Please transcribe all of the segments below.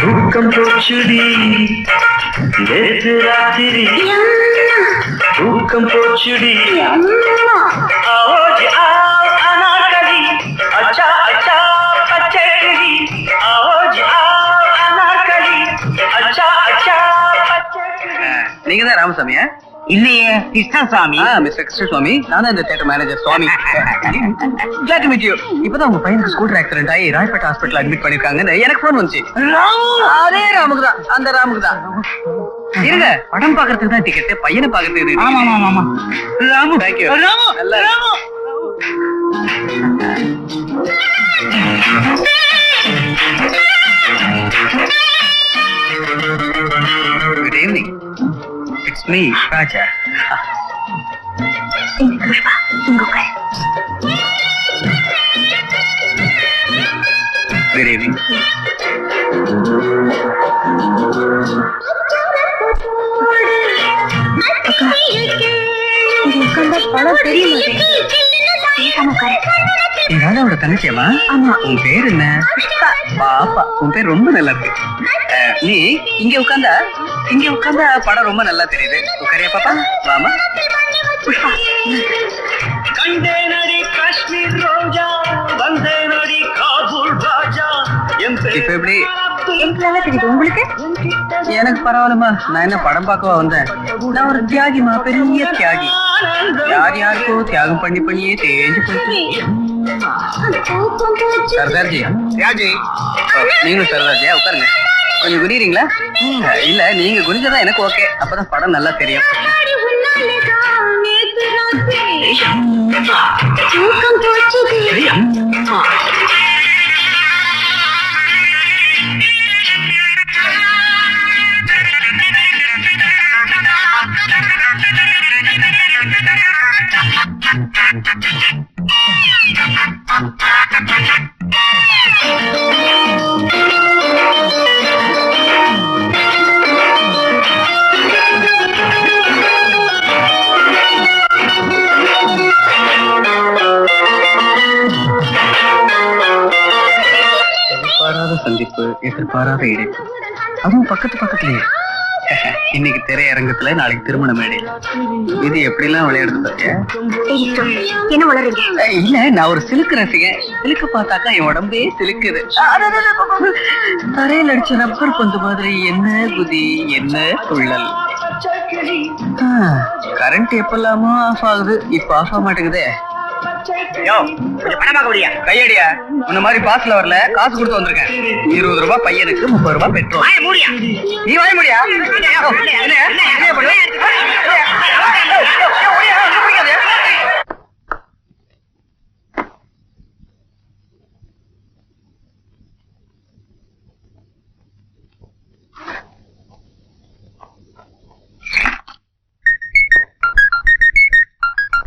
தூக்கம் போச்சுடி நேற்று ராத்திரி தூக்கம் போச்சுடி ஆவோஜி ஆவ் அனார்கலி அச்சா அச்சா பச்சடி ஆவோஜி ஆவ் அனார்கலி அச்சா அச்சா பச்சடி நீங்க தான் ராமசாமியா இல்லையே கிருஷ்ணசாமி மிஸ்டர் கிருஷ்ணசுவாமி நான் இந்த theatre manager Swamy. To meet you. இப்பதான் உங்க பையனுக்கு ஸ்கூட்டர் ஆக்சிடென்ட் ஆகி ராய்பேட் ஹாஸ்பிட்டல் அட்மிட் பண்ணிருக்காங்க எனக்கு ஃபோன் வந்துச்சு. அதே ராமுக்கு தான் அந்த ராமுக்கு தான் இருங்க. படம் பாக்குறதுக்கு தான் டிக்கெட் பையனை பாக்குறதுக்கு ஆமா ஆமா ஆமா Ramu. Ramu! Ramu! Good evening it's me Raja Pushpa இங்க உட்காரு குட் ஈவினிங் படம் தெரிய ராஜாவோட தங்கச்சியம்மா ஆமா. உன் பேர் என்ன? பாப்பா. உன் பேர் ரொம்ப நல்லா இருக்கு. நீ இங்க உட்கார்ந்தா இங்க உட்கார்ந்தா படம் ரொம்ப நல்லா தெரியுது. உட்காரியா பாப்பா. வாமா புஷ்பா. கண்டேனடி காஷ்மீர் ரோஜா வந்தேனடி காபூல் ராஜா இப்ப எப்படி? எனக்கு நல்லா தெரியுது உங்களுக்கு? எனக்கு பரவாயில்லம்மா. நான் என்ன படம் பார்க்கவா வந்தேன்? நான் ஒரு தியாகிமா பெரிய தியாகி. யார் யாருக்கோ தியாகம் பண்ணி பண்ணியே தேஞ்சு போயிட்டு. சர்தார்ஜி தியாகி. நீங்களும் சர்தார்ஜியா உட்காருங்க. கொஞ்சம் குனிறீங்களா இல்ல நீங்க குனிஞ்சதான் எனக்கு ஓகே. அப்பதான் படம் நல்லா தெரியும். தூக்கம் போச்சுது. சந்திப்பு எதிர்பாராத இணைப்பு அதுவும் பக்கத்து பக்கத்துலயே. இன்னைக்கு திரையரங்கத்துல நாளைக்கு திருமண மேடை. இது எப்படிலாம் விளையாடுது பாத்தியா? என்ன வளருங்க இல்ல நான் ஒரு சிலுக்கு ரசிகன். சிலுக்கு பார்த்தாக்கா என் உடம்பே சிலுக்குது. தரையில் அடிச்ச ரப்பர் பந்து மாதிரி என்ன குதி என்ன துள்ளல் கரண்ட் எப்பெல்லாமோ ஆஃப் ஆகுது. இப்ப ஆஃப் ஆக மாட்டேங்குதே. யோ கொஞ்சம் பார்க்க முடியா கையடியா உன்ன மாதிரி பாஸ்ல வரல காசு கொடுத்து வந்திருக்கேன் இருபது ரூபாய் பையனுக்கு முப்பது ரூபாய் பெட்ரோல் வாய மூடியா நீ வாய முடியா பண்ணுவ?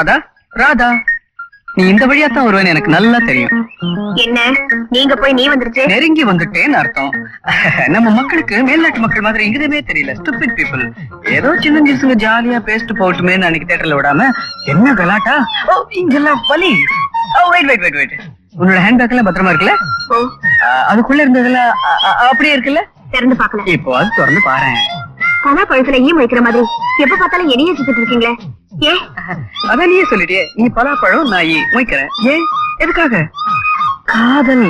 ராதா? ராதா நீ இந்த வழியா தான் வருவேன்னு எனக்கு நல்லா தெரியும். என்ன? நீங்க போய் நீ வந்துருச்சு? நெருங்கி வந்துட்டேன்னு அர்த்தம். நம்ம மக்களுக்கு மேல்நாட்டு மக்கள் மாதிரி எங்குதுமே தெரியல. ஸ்டூபிட் பீப்புள் ஏதோ சின்ன சிசுங்க ஜாலியா பேசிட்டு போகட்டுமேன்னு அன்னைக்கு தேட்டர்ல விடாம என்ன கலாட்டா ஓ இங்கெல்லாம் வலி. ஓ வெயிட் வெயிட் வெயிட் வெயிட் உன்னோட ஹேண்ட்பேக் எல்லாம் பத்திரமா இருக்குல்ல? அதுக்குள்ள அ- அப்படியே இருக்குல்ல? திறந்து பார்க்கல. இப்போ அது திறந்து பாரு பணா பழத்துல ஈ வைக்கிற மாதிரி. எப்ப பார்த்தாலும் என்னையே சுத்திட்டு இருக்கீங்களே? அதான் நீயே சொல்லிட்டியே. நீ பலாப்பழம் நாயி மொய்க்கிறேன் ஏன்? எதுக்காக? காதல்.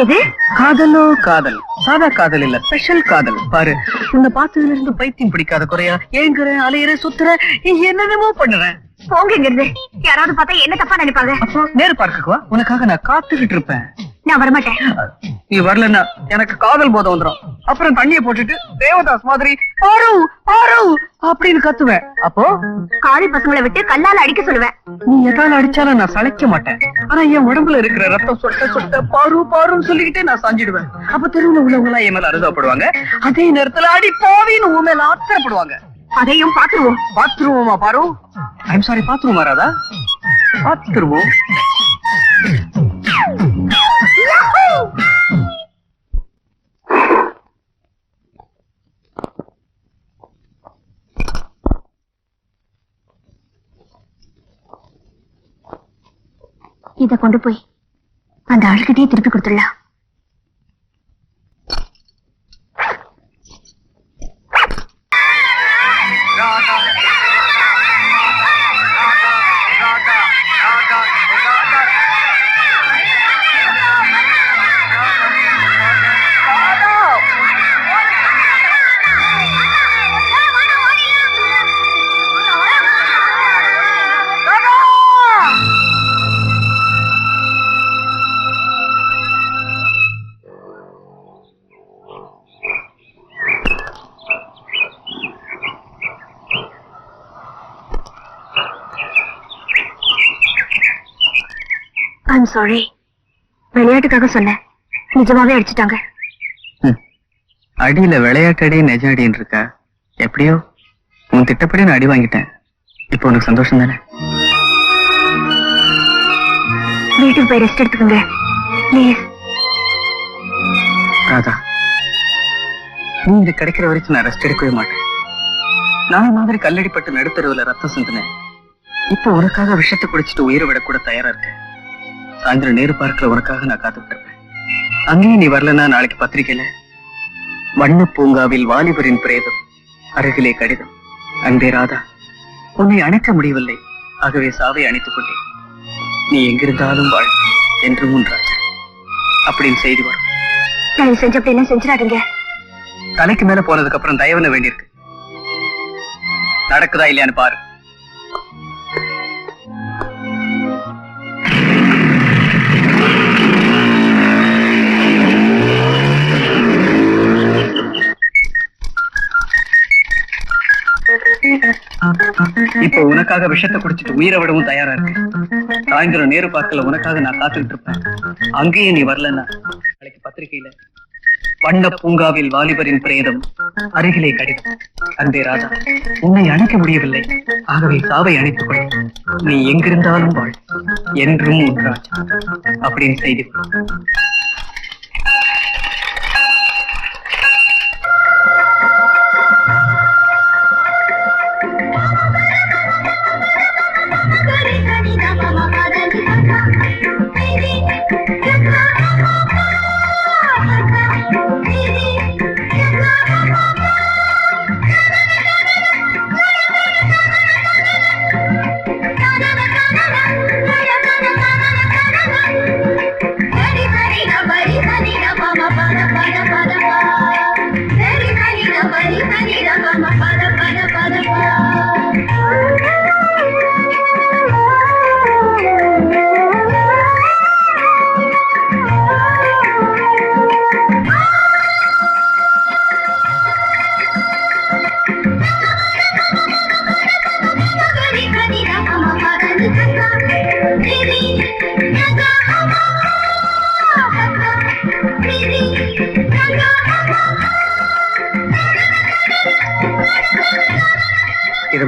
எது? காதலோ காதல். சாதா காதல் இல்ல ஸ்பெஷல் காதல். பாரு உன்னை பார்த்ததுல இருந்து பைத்தியம் பிடிக்காத குறையா? ஏங்குறேன் அலையிற சுத்துற என்னென்னமோ பண்ணுறேன். போங்க இங்க இருந்து யாராவது பார்த்தா என்ன தப்பா நினைப்பாங்க? அப்போ நேரு பார்க்குவா உனக்காக நான் காத்துக்கிட்டு இருப்பேன். நான் வரமாட்டேன். நீ வரலன்னா எனக்கு காதல் போதை வந்துடும் அப்புறம் தண்ணிய போட்டுட்டு தேவதாஸ் மாதிரி பாரு பாரு அப்படின்னு கத்துவேன். அப்போ காளி பசங்களை விட்டு கல்லால அடிக்க சொல்லுவேன். நீ எதால அடிச்சாலும் நான் சளைக்க மாட்டேன். ஆனா என் உடம்புல இருக்கிற ரத்தம் சொட்ட சொட்ட பாரு பாருன்னு சொல்லிக்கிட்டே நான் சாஞ்சிடுவேன். அப்ப தெருவுல உள்ளவங்க எல்லாம் என் மேல அருதாப்படுவாங்க அதே நேரத்துல அடி போவின்னு உன் மேல ஆத்திரப்படுவாங்க. அதையும் பாத்துருவோம் பாத்துருவோமா பாரு? ஐம் சாரி பாத்துருவோமா ராதா? பாத்துருவோம் இதை கொண்டு போய் அந்த ஆளுகிட்டயே திருப்பி கொடுத்துடலாம். ஐம் சாரி விளையாட்டுக்காக சொன்னேன். நிஜமாவே அடிச்சிட்டாங்க. அடியில விளையாட்டு அடி நெஜ அடின்னு இருக்கா? எப்படியோ? உன் திட்டப்படி நான் அடி வாங்கிட்டேன். இப்போ உனக்கு சந்தோஷம் தானே? வீட்டுக்கு போய் ரெஸ்ட் எடுத்துக்கோங்க. ப்ளீஸ் ராதா நீ இது கிடைக்கிற வரைக்கும் நான் ரெஸ்ட் எடுக்கவே மாட்டேன். நான் மாதிரி கல்லடிப்பட்டு நடுத்தருவுல ரத்தம் சிந்தினேன். இப்போ உனக்காக விஷத்தை குடிச்சிட்டு உயிரை விட கூட தயாரா இருக்கேன். சாயந்தரம் நேரு பார்க்கல உனக்காக நான் காத்துட்டு இருப்பேன் அங்கேயும் நீ வரலன்னா நாளைக்கு பத்திரிக்கையில வண்ண பூங்காவில் வாலிபரின் பிரேதம் அருகிலே கடிதம். அன்பே ராதா உன்னை அணைக்க முடியவில்லை. ஆகவே சாவை அணைத்துக் கொண்டேன் நீ எங்கிருந்தாலும் வாழ் என்றும் உன் ராஜா. அப்படின்னு செய்தி வரும். தயவு செஞ்சு எல்லாம் செஞ்சிடாதீங்க? தலைக்கு மேல போனதுக்கு அப்புறம் தயவுன வேண்டியிருக்கு. நடக்குதா இல்லையான்னு பாரு. உனக்காக விஷத்தை குடிச்சிட்டு உயிரை விடவும் தயாரா இருக்கு சாயந்தரம் நேரு பார்க்கல உனக்காக நான் காத்துக்கிட்டு இருப்பேன். அங்கேயும் நீ வரலன்னா நாளைக்கு பத்திரிகையில வண்ண பூங்காவில் வாலிபரின் பிரேதம் அருகிலே கடிதம். அன்பே ராதா உன்னை அணைக்க முடியவில்லை. ஆகவே சாவை அணைத்துக் கொள். நீ எங்கிருந்தாலும் வாழ். என்றும் உன் அப்படின்னு செய்தி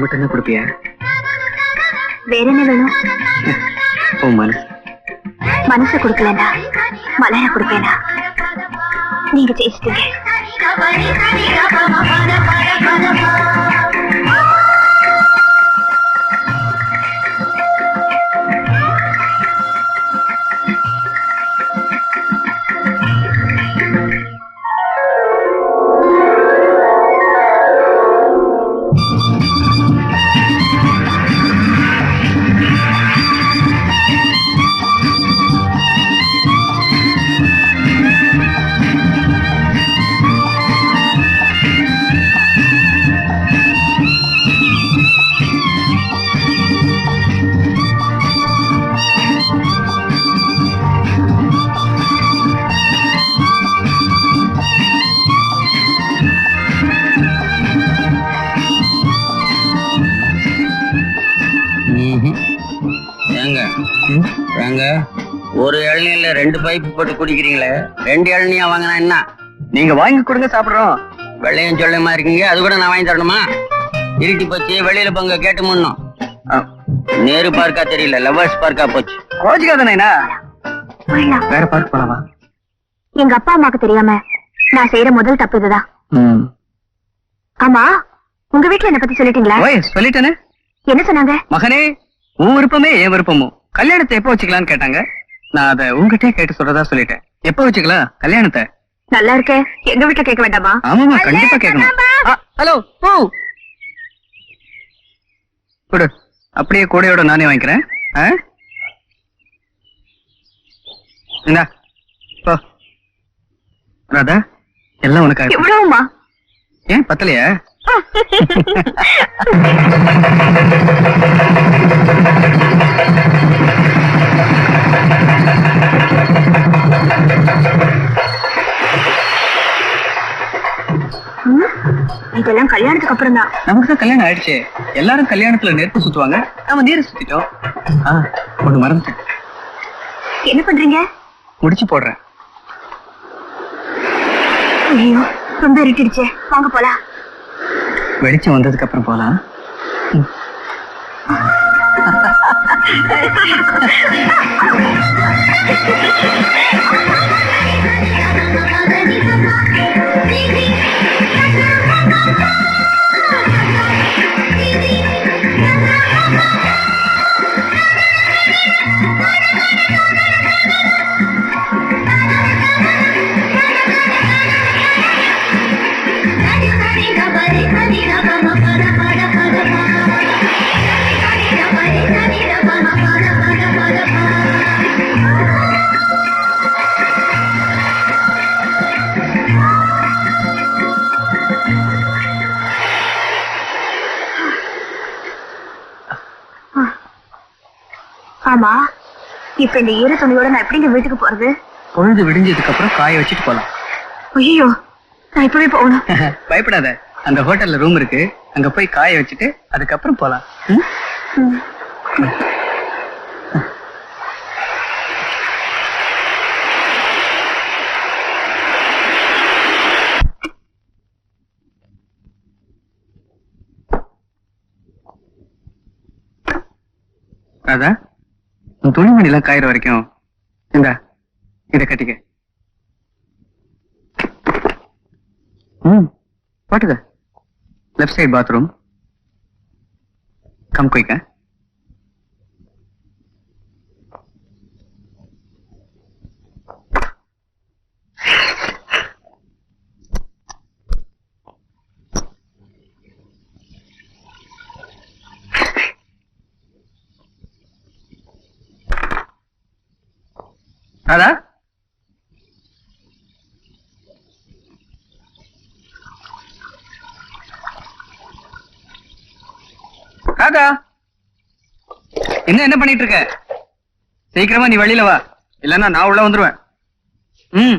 மட்டும் தான் கொடுப்பியா? வேற என்ன வேணும்? உன் மனசு. மனசு கொடுக்கலனா மலர கொடுப்பேனா? நீங்க ஜெயிச்சிட்டீங்க. ரெண்டு பைப்பு போட்டு குடிக்கிறீங்களே? ரெண்டு இளநியா வாங்கினா என்ன? நீங்க வாங்கி கொடுங்க சாப்பிடுறோம். வெள்ளையும் சொல்லுமா இருக்கீங்க அது கூட நான் வாங்கி தரணுமா? இருட்டி போச்சு வெளியில போங்க கேட்டு முன்னும். நேரு பார்க்கா தெரியல லவர்ஸ் பார்க்கா போச்சு. கோச்சிக்காத நைனா போயிடலாம் வேற பார்க்க போலாமா? எங்க அப்பா அம்மாக்கு தெரியாம நான் செய்யற முதல் தப்பு இதுதான். ஆமா உங்க வீட்ல என்ன பத்தி சொல்லிட்டீங்களா? ஓய் சொல்லிட்டேனே? என்ன சொன்னாங்க? மகனே உன் விருப்பமே என் விருப்பமும். கல்யாணத்தை எப்போ வச்சுக்கலாம்னு கேட்டாங்க? நான் அதை உங்ககிட்டயே கேட்டு சொல்றதா சொல்லிட்டேன். எப்போ வச்சுக்கலாம்? கல்யாணத்தை? நல்லா இருக்கே எங்க வீட்ல கேட்க வேண்டாமா? ஆமாமா கண்டிப்பா கேட்கணும். ஹலோ பூ. கொடு அப்படியே கூடையோட நானே வாங்கிக்கிறேன். போ. ராதா எல்லாம் உனக்காக. இவ்வளவுமா? ஏன் பத்தலையா? ம், இதெல்லாம் கல்யாணத்துக்கு அப்புறம் தான் நமக்கு தான் கல்யாணம் ஆயிடுச்சு. எல்லாரும் கல்யாணத்துல நெருப்பு சுத்துவாங்க. நாம நீரை சுத்திட்டோம். ஆ, ஒண்ணு மறந்துட்டேன். என்ன பண்றீங்க? முடிச்சு போடுறேன். ஐயோ ரொம்ப இருட்டிடுச்சே. வாங்க போலாம். வெளிச்சம் வந்ததுக்கு அப்புறம் போலாம். ம். ஆமா. இப்ப இந்த ஈர துணியோட நான் எப்படிங்க வீட்டுக்கு போறது? பொழுது விடிஞ்சதுக்கு அப்புறம் காய வச்சுட்டு போலாம். ஐயோ நான் இப்பவே போகணும். பயப்படாத. அந்த ஹோட்டல்ல ரூம் இருக்கு. அங்க போய் காய வச்சுட்டு அதுக்கப்புறம் போலாம். ம்? உன் துணிமணி எல்லாம் காயிற வரைக்கும் இந்த இதை கட்டிக்க. ம் பாட்டுக்க லெஃப்ட் சைடு பாத்ரூம் கம் குயிக்க அதா காக்கா. என்ன என்ன பண்ணிட்டு இருக்க? சீக்கிரமா நீ வெளியில வா. இல்லன்னா நான் உள்ள வந்துருவேன். ம்.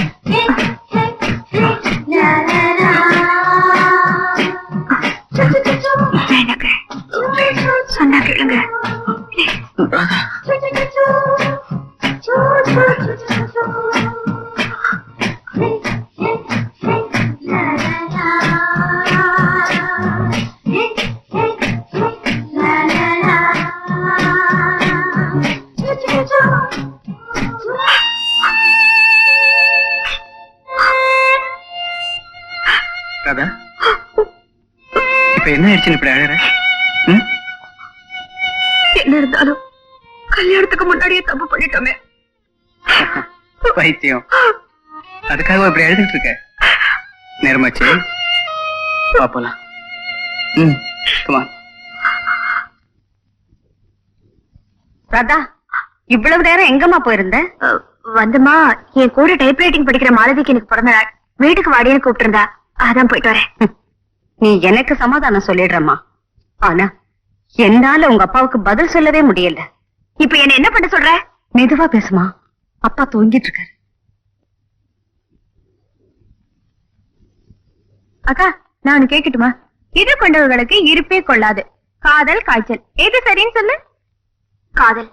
ராதா. இப்ப என்ன ஆயிடுச்சுன்னு இப்படி அழற? என்ன இருந்தாலும் கல்யாணத்துக்கு முன்னாடியே தப்பு பண்ணிட்டோமே. பைத்தியம். அதுக்காக இப்படி எழுதிட்டு இருக்க? நேரமாச்சு. வா போலாம். ம் கமா ராதா இவ்வளவு நேரம் எங்கம்மா போயிருந்த? வந்துமா என் கூட டைப்ரைட்டிங் படிக்கிற மாலதிக்கு எனக்கு பிறந்த நாள். வீட்டுக்கு வாடின்னு கூப்பிட்டு அதான் போயிட்டு வரேன். நீ எனக்கு சமாதானம் சொல்லிடுறம்மா. ஆனா என்னால உங்க அப்பாவுக்கு பதில் சொல்லவே முடியல. இப்ப என்ன என்ன பண்ண சொல்ற? மெதுவா பேசுமா. அப்பா தூங்கிட்டு இருக்காரு. அக்கா நான் கேக்கட்டுமா? இது கொண்டவர்களுக்கு இருப்பே கொள்ளாது. காதல் காய்ச்சல். எது சரின்னு சொல்லு. காதல்.